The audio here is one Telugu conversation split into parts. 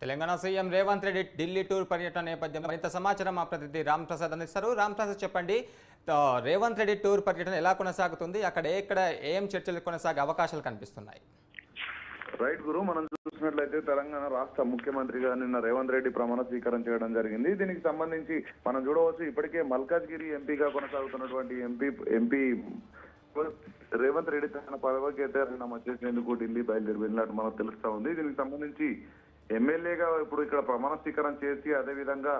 తెలంగాణ సీఎం రేవంత్ రెడ్డి ఢిల్లీ టూర్ పర్యటన నేపథ్యంలో మరింత సమాచారం మా ప్రతినిధి రామ్ ప్రసాద్ అందిస్తారు. రామ్ ప్రసాద్ చెప్పండి రేవంత్ రెడ్డి టూర్ పర్యటన ఎలా కొనసాగుతుంది? అక్కడ ఎక్కడ ఏం చర్చలు కొనసాగే అవకాశాలు కనిపిస్తున్నాయి? రైట్ గురు మనం చూసినట్లయితే తెలంగాణ రాష్ట్ర ముఖ్యమంత్రిగా నిన్న రేవంత్ రెడ్డి ప్రమాణ స్వీకారం చేయడం జరిగింది. దీనికి సంబంధించి మనం చూడవచ్చు ఇప్పటికే మల్కాజ్గిరి ఎంపీగా కొనసాగుతున్నటువంటి ఎంపీ ఎంపీ రేవంత్ రెడ్డి తన పదవికి అయితే రాజీనామా చేసేందుకు ఢిల్లీ బయలుదేరి వెళ్ళినట్టు మనకు తెలుస్తా ఉంది. దీనికి సంబంధించి ఎమ్మెల్యేగా ఇప్పుడు ఇక్కడ ప్రమాణ స్వీకారం చేసి అదేవిధంగా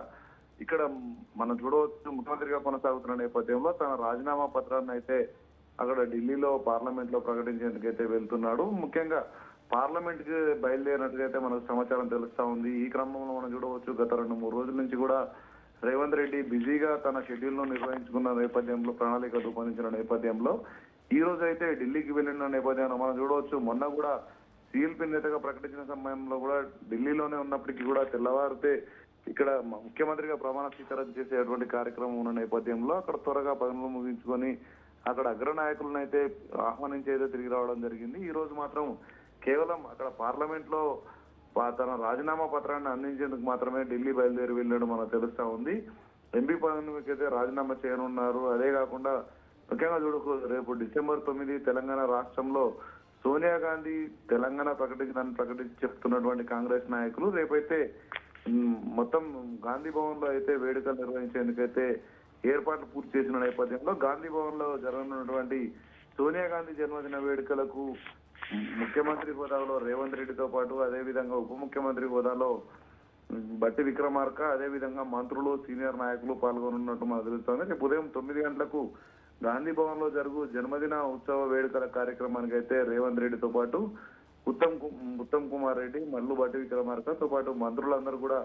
ఇక్కడ మనం చూడవచ్చు ముఖ్యమంత్రిగా కొనసాగుతున్న నేపథ్యంలో తన రాజీనామా పత్రాన్ని అయితే అక్కడ ఢిల్లీలో పార్లమెంట్లో ప్రకటించేందుకైతే వెళ్తున్నాడు. ముఖ్యంగా పార్లమెంట్కి బయలుదేరినట్టుగా మనకు సమాచారం తెలుస్తా ఉంది. ఈ క్రమంలో మనం చూడవచ్చు గత రెండు మూడు రోజుల నుంచి కూడా రేవంత్ రెడ్డి బిజీగా తన షెడ్యూల్ను నిర్వహించుకున్న నేపథ్యంలో ప్రణాళిక రూపొందించిన నేపథ్యంలో ఈ రోజు అయితే ఢిల్లీకి వెళ్ళిన నేపథ్యంలో మనం చూడవచ్చు మొన్న కూడా సీఎల్పీ నేతగా ప్రకటించిన సమయంలో కూడా ఢిల్లీలోనే ఉన్నప్పటికీ కూడా తెల్లవారితే ఇక్కడ ముఖ్యమంత్రిగా ప్రమాణ స్వీకారం చేసేటువంటి కార్యక్రమం ఉన్న నేపథ్యంలో అక్కడ త్వరగా పనులు ముగించుకొని అక్కడ అగ్రనాయకులను అయితే ఆహ్వానించి అయితే తిరిగి రావడం జరిగింది. ఈ రోజు మాత్రం కేవలం అక్కడ పార్లమెంట్లో తన రాజీనామా పత్రాన్ని అందించేందుకు మాత్రమే ఢిల్లీ బయలుదేరి వెళ్ళడం మనకు తెలుస్తా ఉంది. ఎంపీ పదవికి అయితే రాజీనామా చేయనున్నారు. అదే కాకుండా ముఖ్యంగా చూడకు రేపు డిసెంబర్ తొమ్మిది తెలంగాణ రాష్ట్రంలో సోనియా గాంధీ తెలంగాణ ప్రకటించడానికి ప్రకటించి చెప్తున్నటువంటి కాంగ్రెస్ నాయకులు రేపైతే మొత్తం గాంధీ భవన్లో అయితే వేడుకలు నిర్వహించేందుకైతే ఏర్పాట్లు పూర్తి చేసిన నేపథ్యంలో గాంధీ భవన్లో జరగనున్నటువంటి సోనియా గాంధీ జన్మదిన వేడుకలకు ముఖ్యమంత్రి హోదాలో రేవంత్ రెడ్డితో పాటు అదే విధంగా ఉప ముఖ్యమంత్రి హోదాలో బట్టి విక్రమార్క అదే విధంగా మంత్రులు సీనియర్ నాయకులు పాల్గొనున్నట్టు మనకు తెలుస్తోంది. రేపు ఉదయం తొమ్మిది గంటలకు గాంధీ భవన్లో జరుగు జన్మదిన ఉత్సవ వేడుకల కార్యక్రమానికి అయితే రేవంత్ రెడ్డితో పాటు ఉత్తమ్ ఉత్తమ్ కుమార్ రెడ్డి మల్లు బట్టి విక్రమార్కతో పాటు మంత్రులందరూ కూడా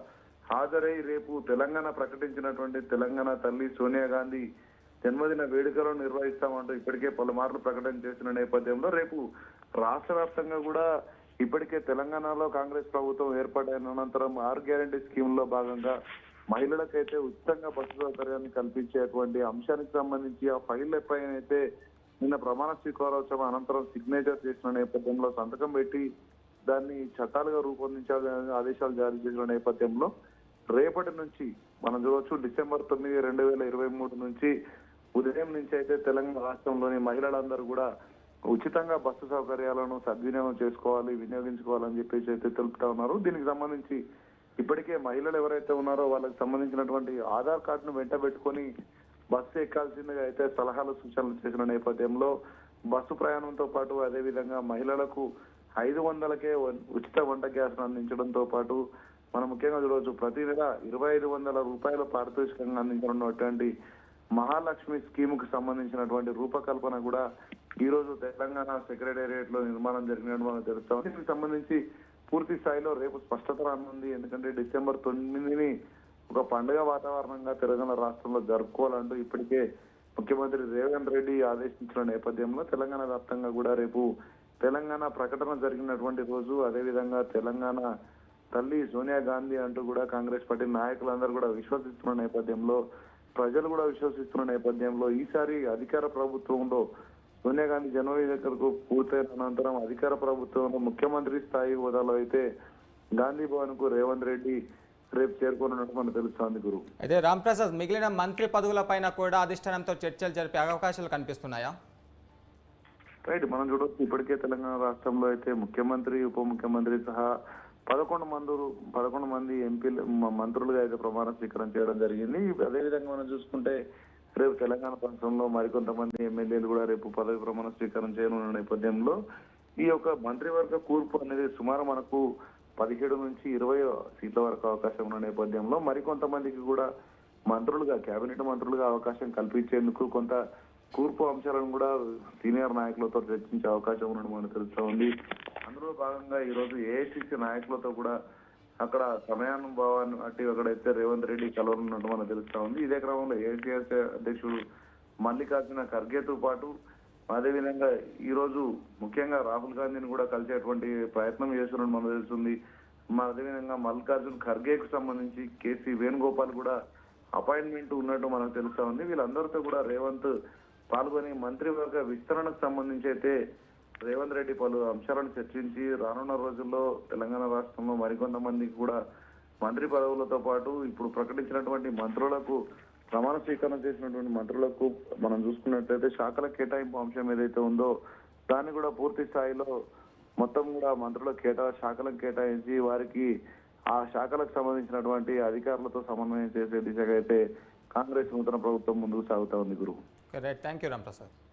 హాజరై రేపు తెలంగాణ ప్రకటించినటువంటి తెలంగాణ తల్లి సోనియా గాంధీ జన్మదిన వేడుకలను నిర్వహిస్తామంటూ ఇప్పటికే పలుమార్లు ప్రకటన చేసిన నేపథ్యంలో రేపు రాష్ట్ర వ్యాప్తంగా కూడా ఇప్పటికే తెలంగాణలో కాంగ్రెస్ ప్రభుత్వం ఏర్పాటైన అనంతరం ఆరు గ్యారంటీ స్కీమ్లో భాగంగా మహిళలకైతే ఉచితంగా బస్సు సౌకర్యాన్ని కల్పించేటువంటి అంశానికి సంబంధించి ఆ ఫైల్ పైన అయితే నిన్న ప్రమాణ స్వీకారోత్సవం అనంతరం సిగ్నేచర్ చేసిన నేపథ్యంలో సంతకం పెట్టి దాన్ని చట్టాలుగా రూపొందించాలని ఆదేశాలు జారీ చేసిన నేపథ్యంలో రేపటి నుంచి మనం చూడవచ్చు డిసెంబర్ తొమ్మిది రెండు వేల ఇరవై మూడు నుంచి ఉదయం నుంచి అయితే తెలంగాణ రాష్ట్రంలోని మహిళలందరూ కూడా ఉచితంగా బస్సు సౌకర్యాలను సద్వినియోగం చేసుకోవాలి వినియోగించుకోవాలని చెప్పేసి అయితే తెలుపుతా ఉన్నారు. దీనికి సంబంధించి ఇప్పటికే మహిళలు ఎవరైతే ఉన్నారో వాళ్ళకి సంబంధించినటువంటి ఆధార్ కార్డును వెంట పెట్టుకొని బస్సు ఎక్కాల్సిందిగా అయితే సలహాలు సూచనలు చేసిన నేపథ్యంలో బస్సు ప్రయాణంతో పాటు అదేవిధంగా మహిళలకు ఐదు వందలకే ఉచిత వంట గ్యాస్ను అందించడంతో పాటు మనం ముఖ్యంగా చూడవచ్చు ప్రతి నెల ఇరవై ఐదు వందల రూపాయల పారితోషికంగా అందించనున్నటువంటి మహాలక్ష్మి స్కీమ్కు సంబంధించినటువంటి రూపకల్పన కూడా ఈ రోజు తెలంగాణ సెక్రటేరియట్లో నిర్మాణం జరిగినట్టు మనకు తెలుస్తాం దీనికి సంబంధించి పూర్తి స్థాయిలో రేపు స్పష్టత రానుంది. ఎందుకంటే డిసెంబర్ తొమ్మిదిని ఒక పండుగ వాతావరణంగా తెలంగాణ రాష్ట్రంలో జరుపుకోవాలంటూ ఇప్పటికే ముఖ్యమంత్రి రేవంత్ రెడ్డి ఆదేశించిన నేపథ్యంలో తెలంగాణ వ్యాప్తంగా కూడా రేపు తెలంగాణ ప్రకటన జరిగినటువంటి రోజు. అదేవిధంగా తెలంగాణ తల్లి సోనియా గాంధీ అంటూ కూడా కాంగ్రెస్ పార్టీ నాయకులందరూ కూడా విశ్వసిస్తున్న నేపథ్యంలో ప్రజలు కూడా విశ్వసిస్తున్న నేపథ్యంలో ఈసారి అధికార ప్రభుత్వంలో సోనియా గాంధీ జనవరి దగ్గరకు పూర్తయిన అనంతరం అధికార ప్రభుత్వంలో ముఖ్యమంత్రి స్థాయి హోదాలో అయితే గాంధీ భవన్కు రేవంత్ రెడ్డి రేపు చేరుకోనున్నట్టు మనకు తెలుస్తోంది గురు. అయితే రామ్ ప్రసాద్ మిగిలిన మంత్రి పదవులపైన కూడా అధిష్టానంతో చర్చలు జరిపే అవకాశాలు కనిపిస్తున్నాయా? రైట్ మనం చూడవచ్చు ఇప్పటికే తెలంగాణ రాష్ట్రంలో అయితే ముఖ్యమంత్రి ఉప ముఖ్యమంత్రి సహా పదకొండు మందులు పదకొండు మంది ఎంపీలు మంత్రులుగా అయితే ప్రమాణ స్వీకారం చేయడం జరిగింది. అదేవిధంగా మనం చూసుకుంటే రేపు తెలంగాణ రాష్ట్రంలో మరికొంతమంది ఎమ్మెల్యేలు కూడా రేపు పదవి ప్రమాణ స్వీకారం చేయనున్న నేపథ్యంలో ఈ యొక్క మంత్రివర్గ కూర్పు అనేది సుమారు మనకు పదిహేడు నుంచి ఇరవై సీట్ల వరకు అవకాశం ఉన్న నేపథ్యంలో మరికొంతమందికి కూడా మంత్రులుగా కేబినెట్ మంత్రులుగా అవకాశం కల్పించేందుకు కొంత కూర్పు అంశాలను కూడా సీనియర్ నాయకులతో చర్చించే అవకాశం ఉన్నట్టు మనకు తెలుస్తూ ఉంది. అందులో భాగంగా ఈరోజు ఏఐసిసి నాయకులతో కూడా అక్కడ సమయానుభవాన్ని బట్టి అక్కడైతే రేవంత్ రెడ్డి కలవనున్నట్టు మనకు తెలుస్తా ఉంది ఇదే క్రమంలో ఏఐసిసి అధ్యక్షుడు మల్లికార్జున ఖర్గేతో పాటు అదేవిధంగా ఈరోజు ముఖ్యంగా రాహుల్ గాంధీని కూడా కలిసేటువంటి ప్రయత్నం చేస్తున్నట్టు మనకు తెలుస్తుంది. అదేవిధంగా మల్లికార్జున్ ఖర్గేకు సంబంధించి కేసీ వేణుగోపాల్ కూడా అపాయింట్మెంట్ ఉన్నట్టు మనకు తెలుస్తా ఉంది. వీళ్ళందరితో కూడా రేవంత్ పాల్గొని మంత్రివర్గ విస్తరణకు సంబంధించి అయితే రేవంత్ రెడ్డి పలు అంశాలను చర్చించి రానున్న రోజుల్లో తెలంగాణ రాష్ట్రంలో మరికొంతమందికి కూడా మంత్రి పదవులతో పాటు ఇప్పుడు ప్రకటించినటువంటి మంత్రులకు ప్రమాణ స్వీకారం చేసినటువంటి మంత్రులకు మనం చూసుకున్నట్లయితే శాఖల కేటాయింపు అంశం ఏదైతే ఉందో దాన్ని కూడా పూర్తి స్థాయిలో మొత్తం కూడా మంత్రుల కేటా శాఖలకు కేటాయించి వారికి ఆ శాఖలకు సంబంధించినటువంటి అధికారులతో సమన్వయం చేసే దిశగా అయితే కాంగ్రెస్ నూతన ప్రభుత్వం ముందుకు సాగుతా ఉంది గురు right thank you Ram Prasad